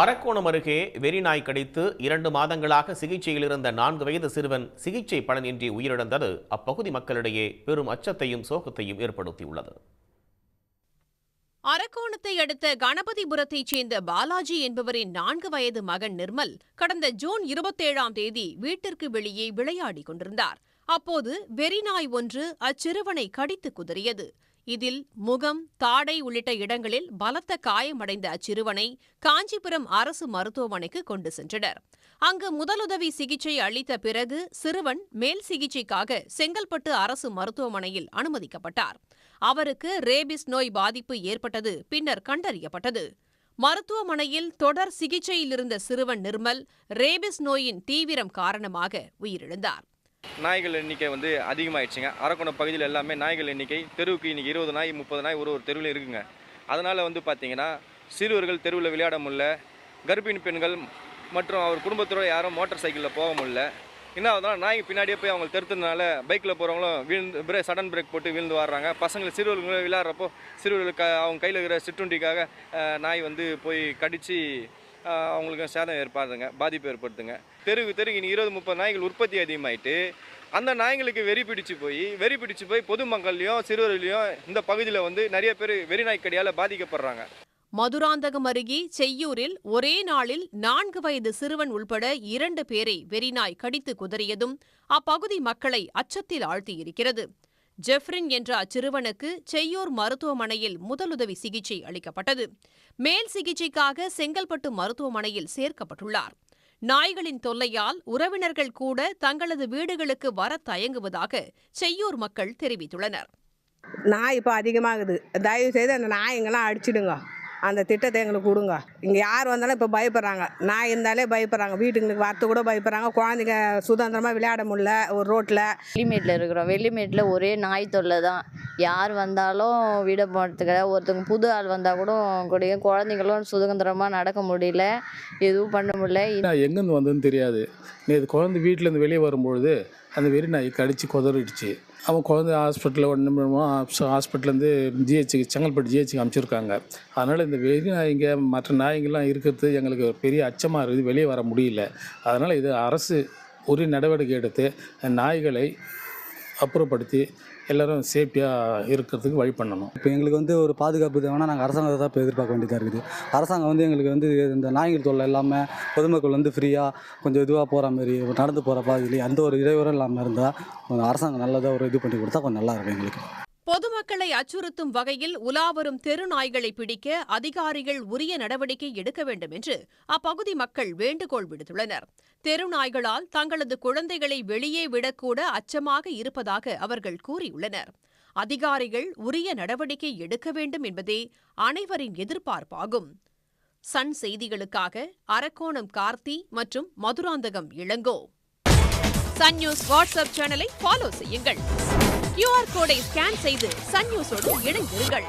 அரக்கோணம் அருகே வெறிநாய் கடித்து இரண்டு மாதங்களாக சிகிச்சையில் இருந்த நான்கு வயது சிறுவன் சிகிச்சை பலனின்றி உயிரிழந்தது. அப்பகுதி மக்களிடையே பெரும் அச்சத்தையும் சோகத்தையும் ஏற்படுத்தியுள்ளது. அரக்கோணத்தை அடுத்த கணபதிபுரத்தைச் சேர்ந்த பாலாஜி என்பவரின் நான்கு வயது மகன் நிர்மல் கடந்த ஜூன் இருபத்தேழாம் தேதி வீட்டிற்கு வெளியே விளையாடிக் கொண்டிருந்தார். அப்போது வெறிநாய் ஒன்று அச்சிறுவனை கடித்து குதறியது. இதில் முகம் தாடை உள்ளிட்ட இடங்களில் பலத்த காயமடைந்த அச்சிறுவனை காஞ்சிபுரம் அரசு மருத்துவமனைக்கு கொண்டு சென்றனர். அங்கு முதலுதவி சிகிச்சை அளித்த பிறகு சிறுவன் மேல் சிகிச்சைக்காக செங்கல்பட்டு அரசு மருத்துவமனையில் அனுமதிக்கப்பட்டார். அவருக்கு ரேபிஸ் நோய் பாதிப்பு ஏற்பட்டது பின்னர் கண்டறியப்பட்டது. மருத்துவமனையில் தொடர் சிகிச்சையில் இருந்த சிறுவன் நிர்மல் ரேபிஸ் நோயின் தீவிரம் காரணமாக உயிரிழந்தார். நாய்கள் எண்ணிக்கை வந்து அதிகமாயிடுச்சுங்க. அரக்கோணம் பகுதியில் எல்லாமே நாய்கள் எண்ணிக்கை தெருவுக்கு இன்றைக்கி இருபது நாய் முப்பது நாய் ஒரு ஒரு தெருவில் இருக்குங்க. அதனால் வந்து பார்த்திங்கன்னா சிறுவர்கள் தெருவில் விளையாட முடியல. கர்ப்பிணி பெண்கள் மற்றும் அவர் குடும்பத்தோட யாரும் மோட்டார் சைக்கிளில் போக முடியல. என்ன ஆகுதுன்னா நாய் பின்னாடியே போய் அவங்க தெருத்துனால பைக்கில் போகிறவங்களும் விழுந்து பிரேக் சடன் பிரேக் போட்டு விழுந்து வர்றாங்க பசங்களை சிறுவர்கள் விளையாடுறப்போ சிறுவர்களுக்கு அவங்க கையில் இருக்கிற சிற்றுண்டிக்காக நாய் வந்து போய் கடித்து அவங்களுக்கு சேதம் ஏற்பாடுங்க பாதிப்பு ஏற்படுத்துங்க. தெருவு தெருக்கு இனி இருபது முப்பது நாய்கள் உற்பத்தி அதிகமாயிட்டு அந்த நாய்களுக்கு வெறி பிடிச்சு போய் வெறி பிடிச்சு போய் பொதுமக்கள்லையும் சிறுவர்களையும் இந்த பகுதியில் வந்து நிறைய பேர் வெறி நாய்க்கடியால் பாதிக்கப்படுறாங்க. மதுராந்தகம் அருகே செய்யூரில் ஒரே நாளில் நான்கு வயது சிறுவன் உள்பட இரண்டு பேரை வெறிநாய் கடித்து குதறியதும் அப்பகுதி மக்களை அச்சத்தில் ஆழ்த்தியிருக்கிறது. ஜெஃப்ரின் என்ற அச்சிறுவனுக்கு செய்யூர் மருத்துவமனையில் முதலுதவி சிகிச்சை அளிக்கப்பட்டது. மேல் சிகிச்சைக்காக செங்கல்பட்டு மருத்துவமனையில் சேர்க்கப்பட்டுள்ளார். நாய்களின் தொல்லையால் உறவினர்கள் கூட தங்களது வீடுகளுக்கு வர தயங்குவதாக செய்யூர் மக்கள் தெரிவித்துள்ளனர். நாய் இப்போ அதிகமாகுது. தயவு செய்து அந்த நாய்ங்கெல்லாம் அடிச்சிடுங்க. அந்த திட்டத்தை எங்களுக்கு கொடுங்க. இங்கே யார் வந்தாலும் இப்போ பயப்படுறாங்க. நாய் இருந்தாலே பயப்படுறாங்க. வீட்டுங்களுக்கு வரத்து கூட பயப்படுறாங்க. குழந்தைங்க சுதந்திரமாக விளையாட முடியல. ஒரு ரோட்டில் வெள்ளிமேட்டில் இருக்கிறோம். வெள்ளிமேட்டில் ஒரே நாய் தொல்லை தான் யார் வந்தாலும் விட போகிறதுக்கு ஒருத்தவங்க புது ஆள் வந்தால் கூட கூடிய குழந்தைங்களும் சுதந்திரமாக நடக்க முடியல. எதுவும் பண்ண முடியல. நான் எங்கேருந்து வந்ததுன்னு தெரியாது. நேற்று குழந்தை வீட்டிலேருந்து வெளியே வரும்பொழுது அந்த வெறி நாய் கடித்து குதறிடுச்சு. அவன் குழந்தை ஹாஸ்பிட்டலில் ஒன்று ஹாஸ்பிட்டல்லேருந்து ஜிஹெச்சுக்கு செங்கல்பட்டு ஜிஹெச்சுக்கு அனுப்பிச்சிருக்காங்க. அதனால் இந்த வெறி நாய்ங்க மற்ற நாய்ங்கள்லாம் இருக்கிறது எங்களுக்கு பெரிய அச்சமாக இருக்குது. வெளியே வர முடியல. அதனால் இது அரசு உரிய நடவடிக்கை எடுத்து நாய்களை அப்புறப்படுத்தி எல்லோரும் சேஃப்டியாக இருக்கிறதுக்கு வழி பண்ணணும். இப்போ எங்களுக்கு வந்து ஒரு பாதுகாப்பு தேவைன்னா நாங்கள் அரசாங்கத்தை தான் இப்போ எதிர்பார்க்க வேண்டியதாக இருக்குது. அரசாங்கம் வந்து எங்களுக்கு வந்து இந்த நாய்கள் தொல்லை இல்லாமல் பொதுமக்கள் வந்து ஃப்ரீயாக கொஞ்சம் இதுவாக போகிற மாதிரி நடந்து போகிற பாதையிலேயே அந்த ஒரு இடையூறும் இல்லாமல் இருந்தால் அரசாங்கம் நல்லதாக ஒரு இது பண்ணி கொடுத்தா கொஞ்சம் நல்லா இருக்கும் எங்களுக்கு. பொதுமக்களை அச்சுறுத்தும் வகையில் உலாவரும் தெரு நாய்களை பிடிக்க அதிகாரிகள் உரிய நடவடிக்கை எடுக்க வேண்டும் என்று அப்பகுதி மக்கள் வேண்டுகோள் விடுத்துள்ளனர். தெரு நாய்களால் தங்களது குழந்தைகளை வெளியே விடக்கூட அச்சமாக இருப்பதாக அவர்கள் கூறியுள்ளனர். அதிகாரிகள் உரிய நடவடிக்கை எடுக்க வேண்டும் என்பதே அனைவரின் எதிர்பார்ப்பாகும். சன் செய்திகளுக்காக அரக்கோணம் கார்த்தி மற்றும் Madurantakam Ilango. Sun News WhatsApp சேனலை ஃபாலோ செய்யுங்கள். கியூஆர் கோடை ஸ்கேன் செய்து சன் நியூஸோடு இணைந்திருங்கள்.